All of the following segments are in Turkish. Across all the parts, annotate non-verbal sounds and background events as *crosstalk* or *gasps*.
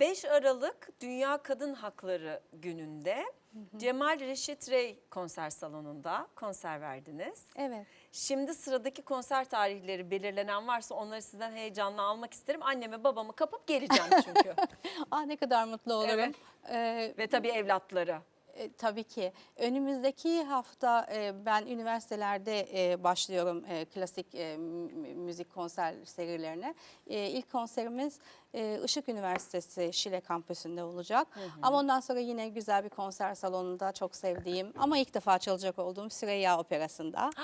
5 Aralık Dünya Kadın Hakları Günü'nde Cemal Reşit Rey konser salonunda konser verdiniz. Evet. Şimdi sıradaki konser tarihleri belirlenen varsa onları sizden heyecanla almak isterim. Annemi babamı kapıp geleceğim çünkü. *laughs* Ah ne kadar mutlu olurum. Evet. Ee, Ve tabii evlatları. E, tabii ki. Önümüzdeki hafta e, ben üniversitelerde e, başlıyorum e, klasik e, mü- müzik konser serilerine. E, ilk konserimiz e, Işık Üniversitesi Şile kampüsünde olacak. Ama ondan sonra yine güzel bir konser salonunda çok sevdiğim ama ilk defa çalacak olduğum Süreyya Operası'nda. *gasps*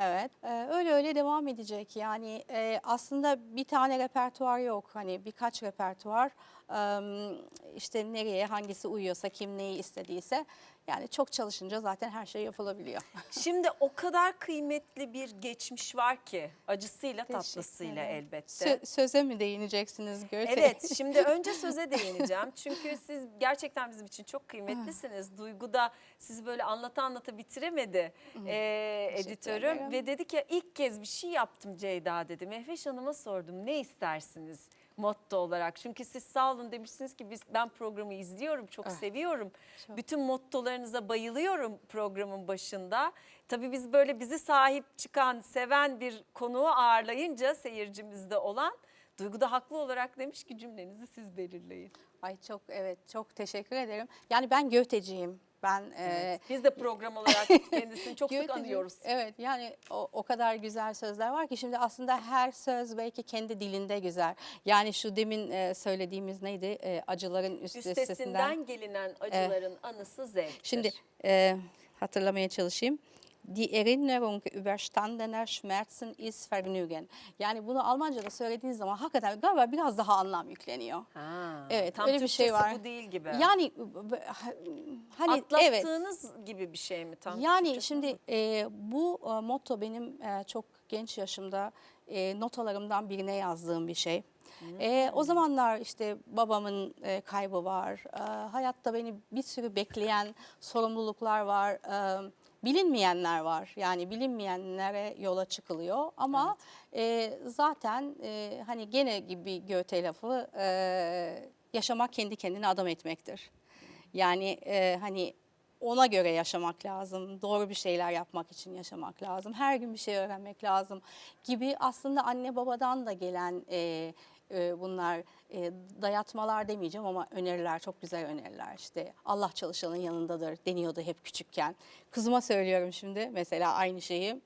Evet, e, öyle öyle devam edecek. Yani e, aslında bir tane repertuar yok. Hani birkaç repertuar. Em, işte nereye hangisi uyuyorsa, kim neyi istediyse. Yani çok çalışınca zaten her şey yapılabiliyor. *laughs* Şimdi o kadar kıymetli bir geçmiş var ki acısıyla tatlısıyla elbette. Sö- söze mi değineceksiniz Görte? Evet, *laughs* şimdi önce söze değineceğim. Çünkü siz gerçekten bizim için çok kıymetlisiniz. Duygu da sizi böyle anlata anlata bitiremedi Teşekkür editörüm. Ve dedi ki ilk kez bir şey yaptım Ceyda dedi. Mehveş Hanım'a sordum ne istersiniz motto olarak. Çünkü siz sağ olun demişsiniz ki biz ben programı izliyorum, çok seviyorum. çok. Bütün mottolarınıza bayılıyorum programın başında. Tabii biz böyle bizi sahip çıkan, seven bir konuğu ağırlayınca seyircimizde olan Duygu da haklı olarak demiş ki cümlenizi siz belirleyin. Ay çok evet çok teşekkür ederim. Yani ben Göteciyim. Ben e, Biz de program olarak *laughs* kendisini çok sık anıyoruz. Evet yani o, o kadar güzel sözler var ki şimdi aslında her söz belki kendi dilinde güzel. Yani şu demin e, söylediğimiz neydi? E, acıların üst üstesinden. Üstesinden gelinen acıların anısı zevktir. Şimdi e, hatırlamaya çalışayım. Die Erinnerung überstandener Schmerzen ist Vergnügen. Yani bunu Almanca'da söylediğiniz zaman hakikaten galiba biraz daha anlam yükleniyor. Ha, Evet, tam öyle bir şey var. bu değil gibi. Yani hani evet. Atlattığınız gibi bir şey mi tam? Yani Türkçesi? şimdi e, bu e, motto benim e, çok genç yaşımda e, notalarımdan birine yazdığım bir şey. E, o zamanlar işte babamın e, kaybı var. E, hayatta beni bir sürü bekleyen sorumluluklar var. E, bilinmeyenler var. Yani bilinmeyenlere yola çıkılıyor. Ama e, zaten e, hani gene gibi Göte lafı e, yaşamak kendi kendine adam etmektir. Yani e, hani ona göre yaşamak lazım. Doğru bir şeyler yapmak için yaşamak lazım. Her gün bir şey öğrenmek lazım gibi aslında anne babadan da gelen e, e, bunlar e, dayatmalar demeyeceğim ama öneriler çok güzel öneriler. İşte Allah çalışanın yanındadır deniyordu hep küçükken. Kızıma söylüyorum şimdi mesela aynı şeyi.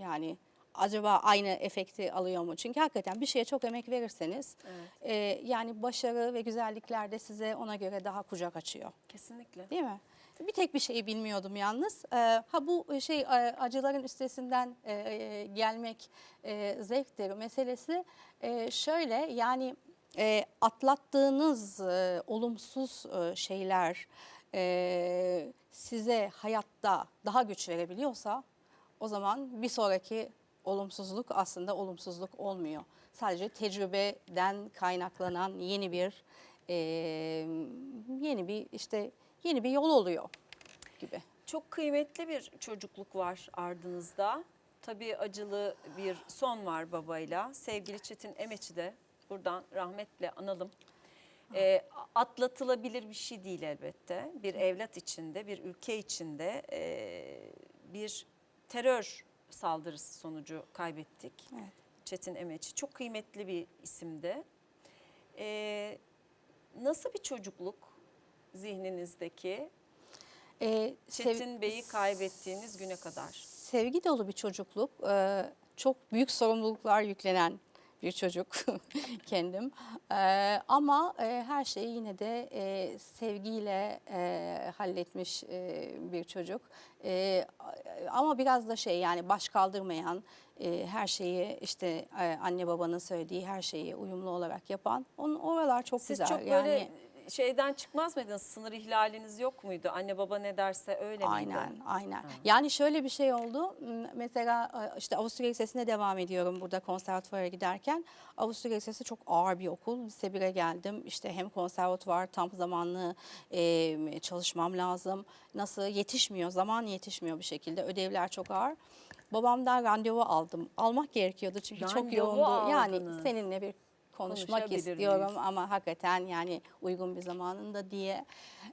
Yani acaba aynı efekti alıyor mu? Çünkü hakikaten bir şeye çok emek verirseniz e, yani başarı ve güzellikler de size ona göre daha kucak açıyor. Kesinlikle. Değil mi? Bir tek bir şeyi bilmiyordum yalnız. Ee, ha bu şey e, acıların üstesinden e, e, gelmek e, zevktir meselesi e, şöyle yani e, atlattığınız e, olumsuz e, şeyler e, size hayatta daha güç verebiliyorsa o zaman bir sonraki olumsuzluk aslında olumsuzluk olmuyor. Sadece tecrübeden kaynaklanan yeni bir e, yeni bir işte yeni bir yol oluyor gibi. Çok kıymetli bir çocukluk var ardınızda. Tabii acılı bir son var babayla. Sevgili Çetin Emeç'i de buradan rahmetle analım. Ee, atlatılabilir bir şey değil elbette. Bir evlat içinde, bir ülke içinde e, bir terör saldırısı sonucu kaybettik. Evet. Çetin Emeç'i. Çok kıymetli bir isimdi. Ee, nasıl bir çocukluk zihninizdeki E, sev- Çetin Bey'i kaybettiğiniz güne kadar? sevgi dolu bir çocukluk, e, çok büyük sorumluluklar yüklenen bir çocuk *laughs* kendim. E, ama e, her şeyi yine de e, sevgiyle e, halletmiş e, bir çocuk. E, ama biraz da şey yani baş kaldırmayan, e, her şeyi işte e, anne babanın söylediği her şeyi uyumlu olarak yapan. Onun oralar çok Siz güzel. çok böyle şeyden çıkmaz mıydınız? Sınır ihlaliniz yok muydu? Anne baba ne derse öyle miydi? Aynen, aynen. Yani şöyle bir şey oldu. Mesela e, işte Avusturya Lisesi'ne devam ediyorum burada konservatuvara giderken. Avusturya Lisesi çok ağır bir okul. Lise 1'e geldim. İşte hem konservatuvar tam zamanlı e, çalışmam lazım. Nasıl yetişmiyor, zaman yetişmiyor bir şekilde. Ödevler çok ağır. Babamdan randevu aldım. Almak gerekiyordu çünkü çok Randevu yoğundu. Yani aldınız. seninle bir konuşmak istiyorum miyiz? ama hakikaten yani uygun bir zamanında diye.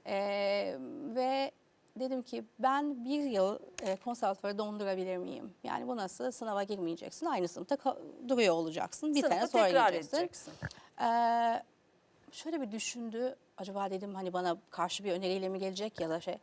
Ee, ve dedim ki ben bir yıl e, konservatuvarı dondurabilir miyim? Yani bu nasıl? Sınava girmeyeceksin. Aynı sınıfta duruyor olacaksın. Bir Sınıfı sene sonra tekrar gireceksin. edeceksin. Ee, şöyle bir düşündü. Acaba dedim hani bana karşı bir öneriyle mi gelecek ya da şey.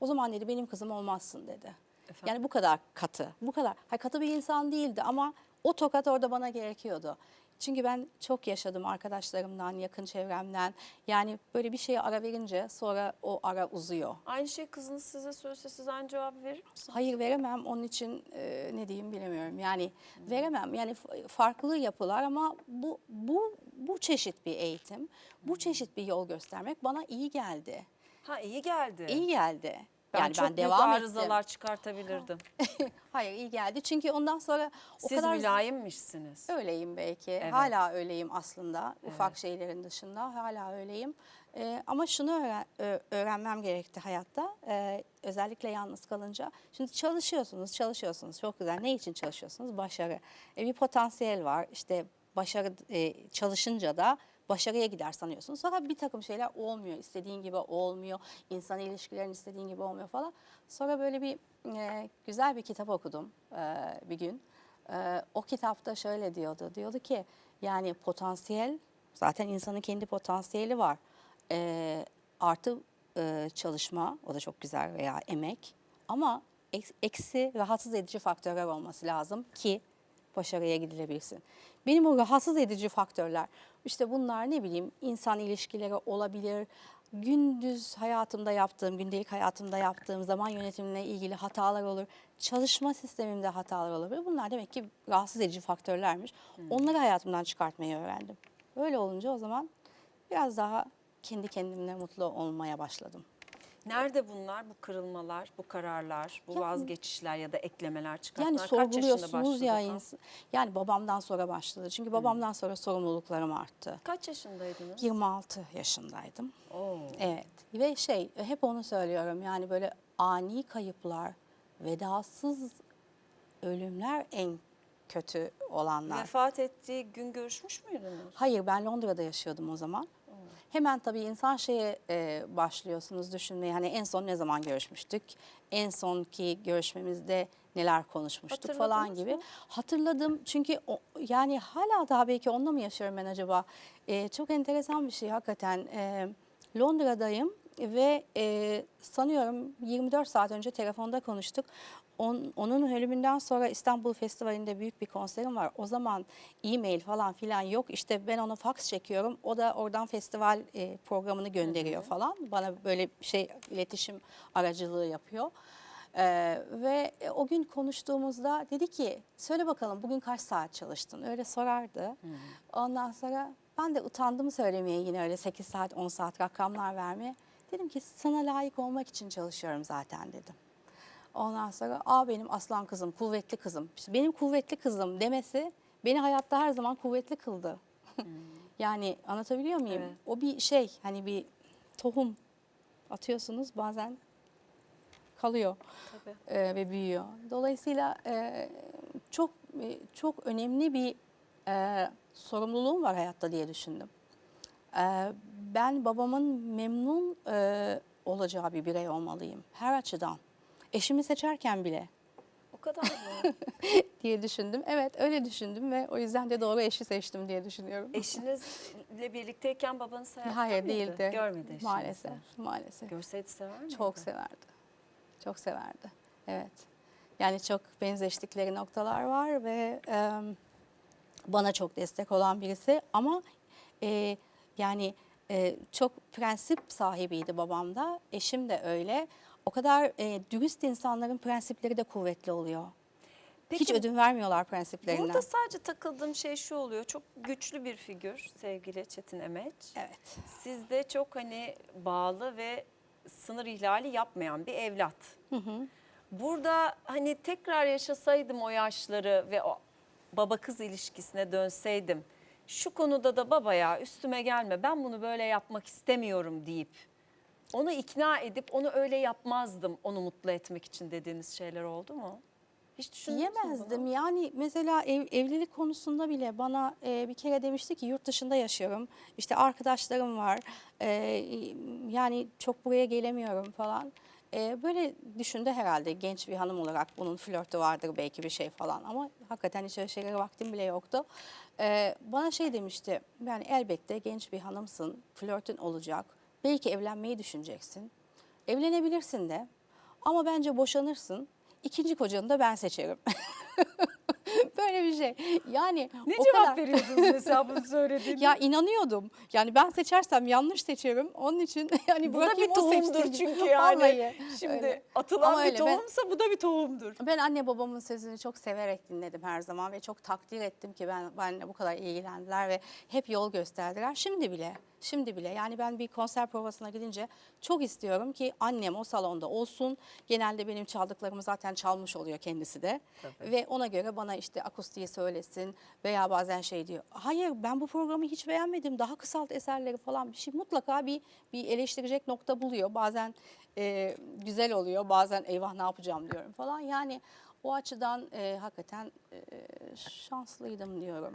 O zaman dedi benim kızım olmazsın dedi. Efendim? Yani bu kadar katı. Bu kadar. Hayır, katı bir insan değildi ama o tokat orada bana gerekiyordu. Çünkü ben çok yaşadım arkadaşlarımdan, yakın çevremden. Yani böyle bir şeye ara verince sonra o ara uzuyor. Aynı şey kızınız size söylese siz aynı cevabı verir misiniz? Hayır veremem. Onun için e, ne diyeyim bilemiyorum. Yani veremem. Yani farklı yapılar ama bu bu bu çeşit bir eğitim, bu çeşit bir yol göstermek bana iyi geldi. Ha iyi geldi. İyi geldi. Ben yani çok ben büyük devam arızalar ettim. çıkartabilirdim. *laughs* Hayır iyi geldi. Çünkü ondan sonra o Siz kadar mülayimmişsiniz. öyleyim belki. Evet. Hala öyleyim aslında. Ufak şeylerin dışında hala öyleyim. Ee, ama şunu öğren- öğrenmem gerekti hayatta. Ee, özellikle yalnız kalınca. Şimdi çalışıyorsunuz, çalışıyorsunuz. Çok güzel. Ne için çalışıyorsunuz? Başarı. E, bir potansiyel var. İşte başarı e, çalışınca da başarıya gider sanıyorsunuz. Sonra bir takım şeyler olmuyor. İstediğin gibi olmuyor. İnsan ilişkilerin istediğin gibi olmuyor falan. Sonra böyle bir e, güzel bir kitap okudum e, bir gün. Ee, o kitapta şöyle diyordu. Diyordu ki yani potansiyel zaten insanın kendi potansiyeli var. Ee, artı e, çalışma o da çok güzel veya emek ama eks- eksi rahatsız edici faktörler olması lazım ki başarıya gidilebilsin. Benim o rahatsız edici faktörler işte bunlar ne bileyim insan ilişkileri olabilir. Gündüz hayatımda yaptığım, gündelik hayatımda yaptığım zaman yönetimle ilgili hatalar olur. Çalışma sistemimde hatalar olabilir. Bunlar demek ki rahatsız edici faktörlermiş. Onları hayatımdan çıkartmayı öğrendim. Öyle olunca o zaman biraz daha kendi kendimle mutlu olmaya başladım. Nerede bunlar, bu kırılmalar, bu kararlar, bu Yani- vazgeçişler ya da eklemeler çıkartmalar? Yani Kaç yaşında sorguluyorsunuz ya ins- Yani babamdan sonra başladı. Çünkü babamdan sonra sorumluluklarım arttı. Kaç yaşındaydınız? 26 yaşındaydım. Oo. Evet ve şey hep onu söylüyorum yani böyle ani kayıplar, vedasız ölümler en kötü olanlar. Vefat ettiği gün görüşmüş müydünüz? Hayır ben Londra'da yaşıyordum o zaman. Hemen tabii insan şeye e, başlıyorsunuz düşünmeye. Hani en son ne zaman görüşmüştük? En sonki görüşmemizde neler konuşmuştuk falan gibi. mı? Hatırladım çünkü o, yani hala daha belki onunla mı yaşıyorum ben acaba? E, çok enteresan bir şey hakikaten. E, Londra'dayım ve e, sanıyorum 24 saat önce telefonda konuştuk. On- onun ölümünden sonra İstanbul Festivali'nde büyük bir konserim var. O zaman e-mail falan filan yok. İşte ben ona fax çekiyorum. O da oradan festival e, programını gönderiyor falan. Bana böyle şey iletişim aracılığı yapıyor. Ee, ve o gün konuştuğumuzda dedi ki söyle bakalım bugün kaç saat çalıştın? Öyle sorardı. Ondan sonra ben de utandım söylemeye yine öyle 8 saat 10 saat rakamlar vermeye. Dedim ki sana layık olmak için çalışıyorum zaten dedim. Ondan sonra aa benim aslan kızım, kuvvetli kızım. İşte benim kuvvetli kızım demesi beni hayatta her zaman kuvvetli kıldı. *laughs* yani anlatabiliyor muyum? Evet. O bir şey hani bir tohum atıyorsunuz bazen kalıyor Tabii. e, ve büyüyor. Dolayısıyla e, çok e, çok önemli bir e, sorumluluğum var hayatta diye düşündüm. E, ben babamın memnun e, olacağı bir birey olmalıyım her açıdan. Eşimi seçerken bile O kadar mı? *laughs* diye düşündüm. Evet öyle düşündüm ve o yüzden de doğru eşi seçtim diye düşünüyorum. Eşinizle birlikteyken babanız hayatta Hayır mıydı? değildi. Görmedi eşinizi. Maalesef, maalesef. Görseydi sever miydi? Çok severdi. Çok severdi. Evet. Yani çok benzeştikleri noktalar var ve e, bana çok destek olan birisi ama e, yani e, çok prensip sahibiydi babam da. Eşim de öyle. O kadar e, dürüst insanların prensipleri de kuvvetli oluyor. Peki, Hiç ödün vermiyorlar prensiplerinden. Burada sadece takıldığım şey şu oluyor. Çok güçlü bir figür sevgili Çetin Emeç. Evet. Sizde çok hani bağlı ve sınır ihlali yapmayan bir evlat. Burada hani tekrar yaşasaydım o yaşları ve o baba kız ilişkisine dönseydim şu konuda da babaya üstüme gelme ben bunu böyle yapmak istemiyorum deyip onu ikna edip onu öyle yapmazdım onu mutlu etmek için dediğiniz şeyler oldu mu? Hiç düşündün mü Diyemezdim. bunu? Yani mesela ev- evlilik konusunda bile bana e, bir kere demişti ki yurt dışında yaşıyorum. İşte arkadaşlarım var. E, yani çok buraya gelemiyorum falan. E, böyle düşündü herhalde genç bir hanım olarak bunun flörtü vardır belki bir şey falan ama hakikaten hiç öyle şeylere vaktim bile yoktu. E, bana şey demişti yani elbette genç bir hanımsın flörtün olacak belki evlenmeyi düşüneceksin evlenebilirsin de ama bence boşanırsın ikinci kocanı da ben seçerim. *laughs* Böyle bir şey. Yani Ne o cevap kadar- veriyordunuz *laughs* mesela bunu söylediğinde? Ya inanıyordum. Yani ben seçersem yanlış seçerim. Onun için *laughs* yani bu da bir tohumdur çünkü yani. Vallahi Şimdi öyle. atılan Ama bir öyle, ben- tohumsa bu da bir tohumdur. Ben anne babamın sözünü çok severek dinledim her zaman ve çok takdir ettim ki ben benimle bu kadar ilgilendiler ve hep yol gösterdiler. Şimdi bile, şimdi bile yani ben bir konser provasına gidince çok istiyorum ki annem o salonda olsun. Genelde benim çaldıklarımı zaten çalmış oluyor kendisi de. Ve ona göre bana işte akustiği söylesin veya bazen şey diyor. Hayır ben bu programı hiç beğenmedim. Daha kısalt eserleri falan bir şey mutlaka bir bir eleştirecek nokta buluyor. Bazen e, güzel oluyor. Bazen eyvah ne yapacağım diyorum falan. Yani o açıdan e, hakikaten e, şanslıydım diyorum.